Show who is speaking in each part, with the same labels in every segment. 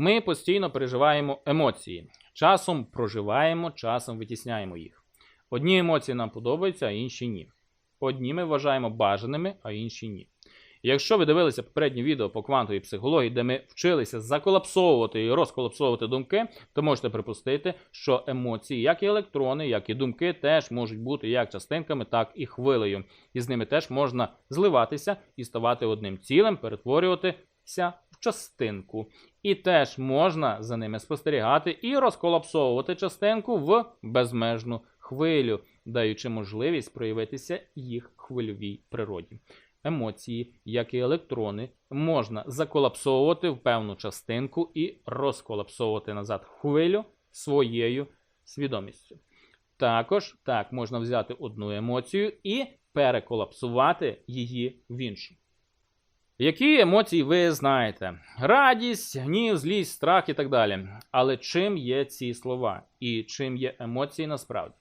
Speaker 1: Ми постійно переживаємо емоції. Часом проживаємо, часом витісняємо їх. Одні емоції нам подобаються, а інші ні. Одні ми вважаємо бажаними, а інші ні. Якщо ви дивилися попереднє відео по квантовій психології, де ми вчилися заколапсовувати і розколапсовувати думки, то можете припустити, що емоції, як і електрони, як і думки, теж можуть бути як частинками, так і хвилею. І з ними теж можна зливатися і ставати одним цілим, перетворюватися в частинку. І теж можна за ними спостерігати і розколапсовувати частинку в безмежну хвилю, даючи можливість проявитися їх хвильовій природі. Емоції, як і електрони, можна заколапсовувати в певну частинку і розколапсовувати назад хвилю своєю свідомістю. Також так можна взяти одну емоцію і переколапсувати її в іншу. Які емоції ви знаєте? Радість, гнів, злість, страх і так далі. Але чим є ці слова і чим є емоції насправді?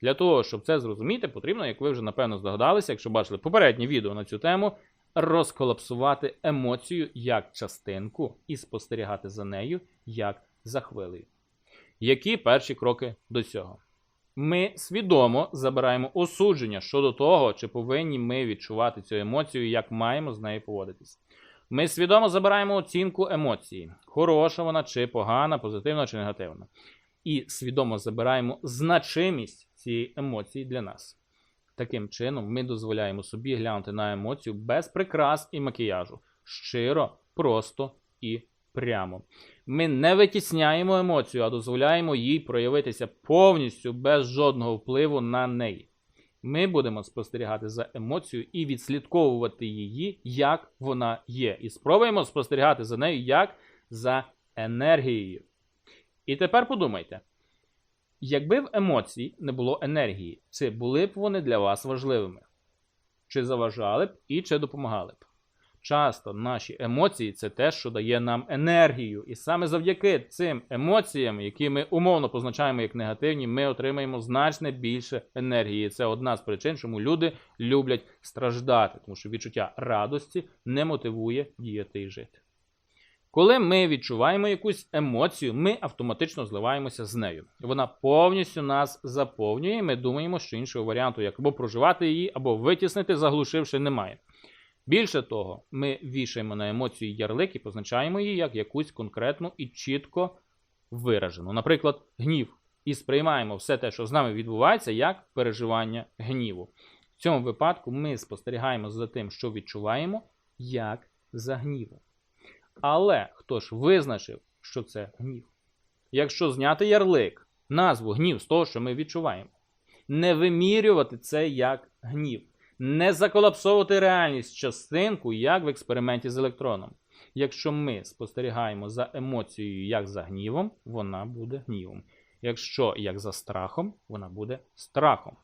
Speaker 1: Для того, щоб це зрозуміти, потрібно, як ви вже напевно здогадалися, якщо бачили попереднє відео на цю тему, розколапсувати емоцію як частинку і спостерігати за нею як за хвилею. Які перші кроки до цього? Ми свідомо забираємо осудження щодо того, чи повинні ми відчувати цю емоцію, як маємо з нею поводитись. Ми свідомо забираємо оцінку емоції, хороша вона чи погана, позитивна чи негативна. І свідомо забираємо значимість цієї емоції для нас. Таким чином, ми дозволяємо собі глянути на емоцію без прикрас і макіяжу, щиро, просто і прямо. Ми не витісняємо емоцію, а дозволяємо їй проявитися повністю без жодного впливу на неї. Ми будемо спостерігати за емоцією і відслідковувати її, як вона є. І спробуємо спостерігати за нею як за енергією. І тепер подумайте. Якби в емоції не було енергії, чи були б вони для вас важливими? Чи заважали б і чи допомагали б? Часто наші емоції це те, що дає нам енергію. І саме завдяки цим емоціям, які ми умовно позначаємо як негативні, ми отримаємо значно більше енергії. Це одна з причин, чому люди люблять страждати, тому що відчуття радості не мотивує діяти і жити. Коли ми відчуваємо якусь емоцію, ми автоматично зливаємося з нею. Вона повністю нас заповнює, і ми думаємо, що іншого варіанту, як або проживати її, або витіснити, заглушивши, немає. Більше того, ми вішаємо на емоцію ярлик і позначаємо її як якусь конкретну і чітко виражену. Наприклад, гнів. І сприймаємо все те, що з нами відбувається, як переживання гніву. В цьому випадку ми спостерігаємо за тим, що відчуваємо, як за гнівом. Але хто ж визначив, що це гнів? Якщо зняти ярлик, назву гнів з того, що ми відчуваємо, не вимірювати це як гнів, не заколапсовувати реальність частинку, як в експерименті з електроном. Якщо ми спостерігаємо за емоцією як за гнівом, вона буде гнівом. Якщо як за страхом, вона буде страхом.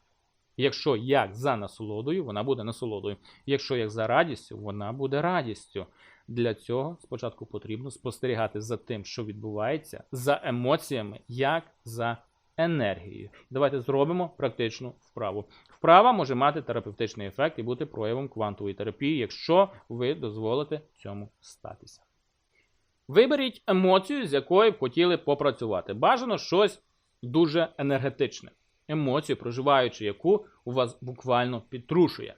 Speaker 1: Якщо як за насолодою, вона буде насолодою. Якщо як за радістю, вона буде радістю. Для цього спочатку потрібно спостерігати за тим, що відбувається, за емоціями, як за енергією. Давайте зробимо практичну вправу. Вправа може мати терапевтичний ефект і бути проявом квантової терапії, якщо ви дозволите цьому статися. Виберіть емоцію, з якою б хотіли попрацювати. Бажано щось дуже енергетичне. Емоцію, проживаючи яку у вас буквально підтрушує.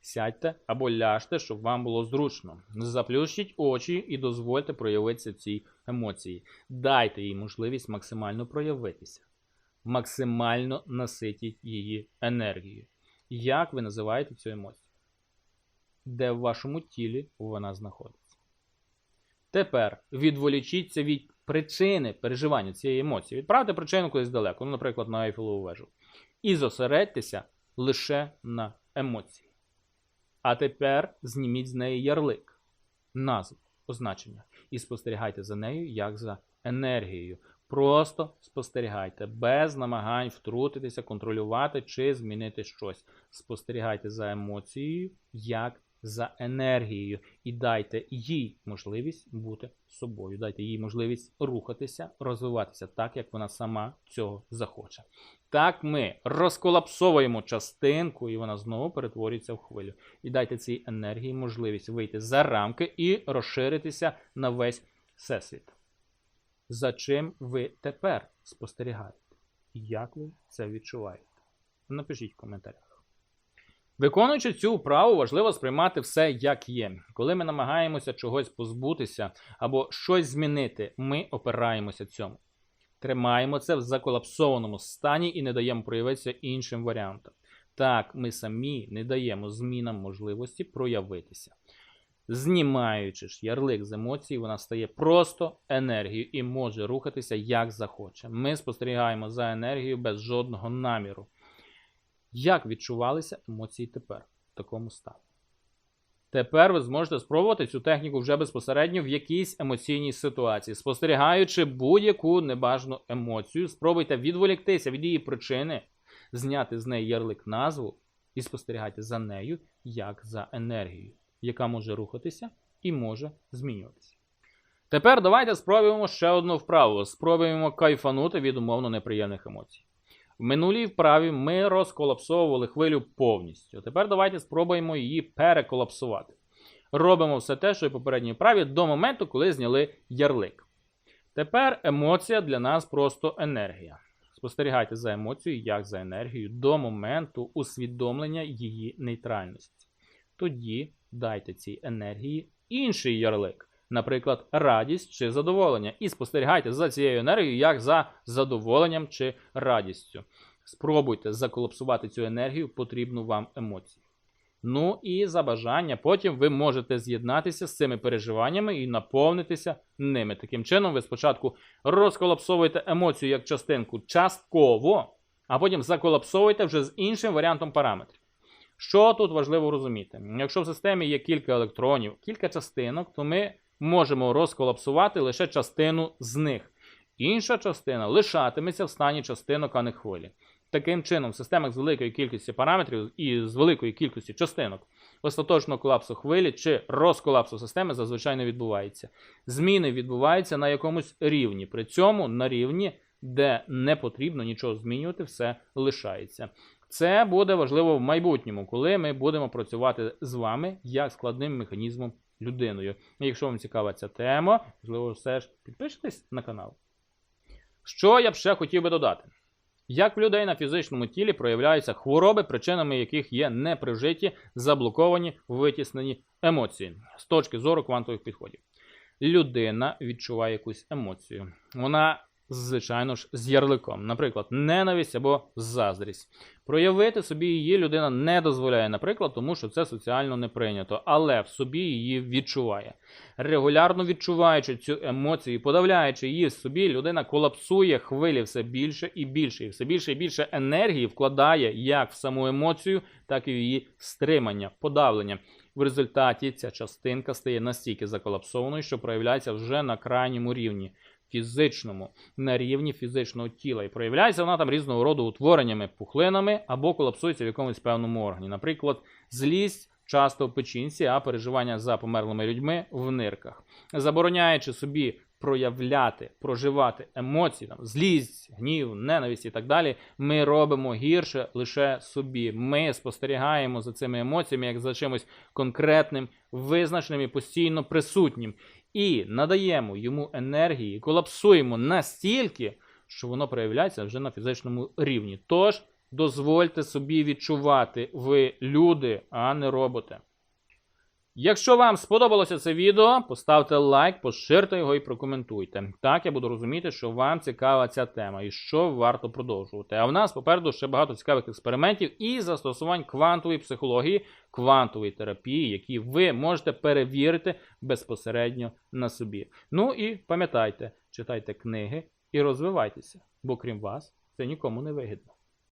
Speaker 1: Сядьте або ляжте, щоб вам було зручно. Заплющіть очі і дозвольте проявитися цій емоції. Дайте їй можливість максимально проявитися. Максимально наситіть її енергією. Як ви називаєте цю емоцію? Де в вашому тілі вона знаходиться? Тепер відволічіться від причини переживання цієї емоції. Відправте причину кудись далеко, ну, наприклад, на Ейфелеву вежу. І зосередьтеся лише на емоції. А тепер зніміть з неї ярлик, назву, позначення. І спостерігайте за нею як за енергією. Просто спостерігайте, без намагань втрутитися, контролювати чи змінити щось. Спостерігайте за емоцією, як за енергією, і дайте їй можливість бути собою. Дайте їй можливість рухатися, розвиватися так, як вона сама цього захоче. Так ми розколапсовуємо частинку, і вона знову перетворюється в хвилю. І дайте цій енергії можливість вийти за рамки і розширитися на весь всесвіт. За чим ви тепер спостерігаєте. Як ви це відчуваєте? Напишіть в коментарях. Виконуючи цю вправу, важливо сприймати все як є. Коли ми намагаємося чогось позбутися або щось змінити, ми опираємося цьому. Тримаємо це в заколапсованому стані і не даємо проявитися іншим варіантам. Так, ми самі не даємо змінам можливості проявитися. Знімаючи ж ярлик з емоцій, вона стає просто енергією і може рухатися як захоче. Ми спостерігаємо за енергією без жодного наміру. Як відчувалися емоції тепер в такому стані? Тепер ви зможете спробувати цю техніку вже безпосередньо в якійсь емоційній ситуації. Спостерігаючи будь-яку небажану емоцію, спробуйте відволіктися від її причини, зняти з неї ярлик назву і спостерігайте за нею як за енергією, яка може рухатися і може змінюватися. Тепер давайте спробуємо ще одну вправу. Спробуємо кайфанути від умовно неприємних емоцій. В минулій вправі ми розколапсовували хвилю повністю. Тепер давайте спробуємо її переколапсувати. Робимо все те, що і в попередній вправі, до моменту, коли зняли ярлик. Тепер емоція для нас просто енергія. Спостерігайте за емоцією, як за енергією, до моменту усвідомлення її нейтральності. Тоді дайте цій енергії інший ярлик, наприклад, радість чи задоволення, і спостерігайте за цією енергією, як за задоволенням чи радістю. Спробуйте заколапсувати цю енергію, потрібну вам емоцію. Ну і за бажання, потім ви можете з'єднатися з цими переживаннями і наповнитися ними. Таким чином, ви спочатку розколапсовуєте емоцію як частинку частково, а потім заколапсовуєте вже з іншим варіантом параметрів. Що тут важливо розуміти? Якщо в системі є кілька електронів, кілька частинок, то ми можемо розколапсувати лише частину з них. Інша частина лишатиметься в стані частинок, а не хвилі. Таким чином, в системах з великою кількістю параметрів і з великою кількістю частинок остаточного колапсу хвилі чи розколапсу системи зазвичай не відбувається. Зміни відбуваються на якомусь рівні. При цьому на рівні, де не потрібно нічого змінювати, все лишається. Це буде важливо в майбутньому, коли ми будемо працювати з вами як складним механізмом людиною. Якщо вам цікава ця тема, можливо, все ж підпишитесь на канал. Що я б ще хотів би додати? Як в людей на фізичному тілі проявляються хвороби, причинами яких є неприжиті, заблоковані, витіснені емоції з точки зору квантових підходів. Людина відчуває якусь емоцію. Вона, звичайно ж, з ярликом, наприклад, ненависть або заздрість. Проявити собі її людина не дозволяє, наприклад, тому що це соціально не прийнято, але в собі її відчуває. Регулярно відчуваючи цю емоцію, подавляючи її собі, людина колапсує хвилі все більше і більше, і все більше і більше енергії вкладає як в саму емоцію, так і в її стримання, подавлення. В результаті ця частинка стає настільки заколапсованою, що проявляється вже на крайньому рівні фізичному, на рівні фізичного тіла. І проявляється вона там різного роду утвореннями, пухлинами або колапсується в якомусь певному органі. Наприклад, злість. Часто в печінці, а переживання за померлими людьми в нирках, забороняючи собі проявляти, проживати емоції, там, злість, гнів, ненависть і так далі, ми робимо гірше лише собі. Ми спостерігаємо за цими емоціями як за чимось конкретним, визначеним і постійно присутнім. І надаємо йому енергії, колапсуємо настільки, що воно проявляється вже на фізичному рівні. Тож дозвольте собі відчувати, ви люди, а не роботи. Якщо вам сподобалося це відео, поставте лайк, поширте його і прокоментуйте. Так я буду розуміти, що вам цікава ця тема і що варто продовжувати. А в нас попереду ще багато цікавих експериментів і застосувань квантової психології, квантової терапії, які ви можете перевірити безпосередньо на собі. Ну і пам'ятайте, читайте книги і розвивайтеся, бо крім вас це нікому не вигідно.